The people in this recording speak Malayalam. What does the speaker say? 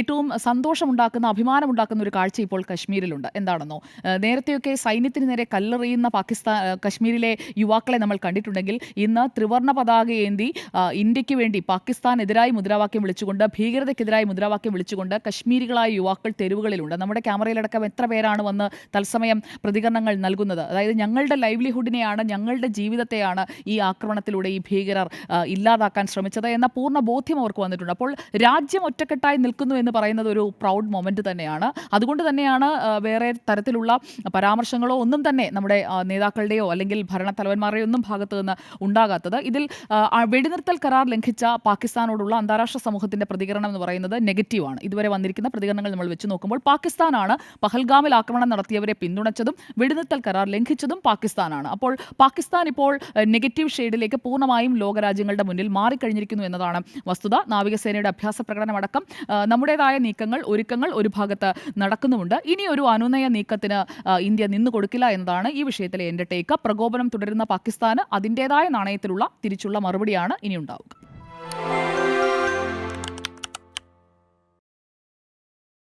ഏറ്റവും സന്തോഷമുണ്ടാക്കുന്ന അഭിമാനമുണ്ടാക്കുന്ന ഒരു കാഴ്ച ഇപ്പോൾ കശ്മീരിലുണ്ട്. എന്താണെന്നോ? നേരത്തെയൊക്കെ സൈന്യത്തിന് നേരെ കല്ലെറിയുന്ന പാകിസ്ഥാൻ കശ്മീരിലെ യുവാക്കളെ നമ്മൾ കണ്ടിട്ടുണ്ടെങ്കിൽ ഇന്ന് ത്രിവർണ പതാക ഏന്തി ഇന്ത്യയ്ക്ക് വേണ്ടി പാകിസ്ഥാനെതിരായി മുദ്രാവാക്യം വിളിച്ചുകൊണ്ട് ഭീകരതയ്ക്കെതിരായി മുദ്രാവാക്യം വിളിച്ചുകൊണ്ട് കശ്മീരികളായ യുവാക്കൾ തെരുവുകളിലുണ്ട്. നമ്മുടെ ക്യാമറയിലടക്കം എത്ര പേരാണ് വന്ന് തത്സമയം പ്രതികരണങ്ങൾ നൽകുന്നത്? അതായത് ഞങ്ങളുടെ ലൈവ്ലിഹുഡിനെയാണ് ഞങ്ങളുടെ ജീവിതത്തെയാണ് ഈ ആക്രമണത്തിലൂടെ ഈ ഭീകരർ ഇല്ലാതാക്കാൻ ശ്രമിച്ചത് എന്ന പൂർണ ബോധ്യം അവർക്ക് വന്നിട്ടുണ്ട്. അപ്പോൾ രാജ്യം ഒറ്റക്കെട്ടായി നിൽക്കുന്നു എന്ന് പറയുന്നത് ഒരു പ്രൗഡ് മൊമെന്റ് തന്നെയാണ്. അതുകൊണ്ട് തന്നെയാണ് വേറെ തരത്തിലുള്ള പരാമർശങ്ങളോ ഒന്നും തന്നെ നമ്മുടെ നേതാക്കളുടെയോ അല്ലെങ്കിൽ ഭരണത്തലവന്മാരുടെയോ ഒന്നും ഭാഗത്ത് നിന്ന് ഉണ്ടാകാത്തത്. ഇതിൽ വെടിനിർത്തൽ കരാർ ലംഘിച്ച പാകിസ്ഥാനോടുള്ള അന്താരാഷ്ട്ര സമൂഹത്തിന്റെ പ്രതികരണം എന്ന് പറയുന്നത് നെഗറ്റീവാണ് ഇതുവരെ വന്നിരിക്കുന്ന പ്രതികരണങ്ങൾ നമ്മൾ വെച്ച് നോക്കുമ്പോൾ പാകിസ്ഥാനാണ് പഹൽഗാമിൽ ആക്രമണം നടത്തിയവരെ പിന്തുണച്ചതും വെടിനിർത്തൽ കരാർ ലംഘിച്ചതും പാകിസ്ഥാനാണ്. അപ്പോൾ പാകിസ്ഥാൻ ഇപ്പോൾ നെഗറ്റീവ് ഷെയ്ഡിലേക്ക് പൂർണമായും ലോകരാജ്യങ്ങളുടെ മുന്നിൽ മാറിക്കഴിഞ്ഞിരിക്കുന്നു എന്നതാണ് വസ്തുത. നാവികസേനയുടെ അഭ്യാസ പ്രകടനമടക്കം ആ, നമ്മുടേതായ നീക്കങ്ങൾ ഒരുക്കങ്ങൾ ഒരു ഭാഗത്ത് നടക്കുന്നുമുണ്ട്. ഇനി ഒരു അനുനയ നീക്കത്തിന് ഇന്ത്യ നിന്നു കൊടുക്കില്ല എന്നതാണ് ഈ വിഷയത്തിലെ എന്റെ ടേക്ക് പ്രകോപനം തുടരുന്ന പാകിസ്ഥാന് അതിന്റെതായ നാണയത്തിലുള്ള തിരിച്ചുള്ള മറുപടിയാണ് ഇനി ഉണ്ടാവുക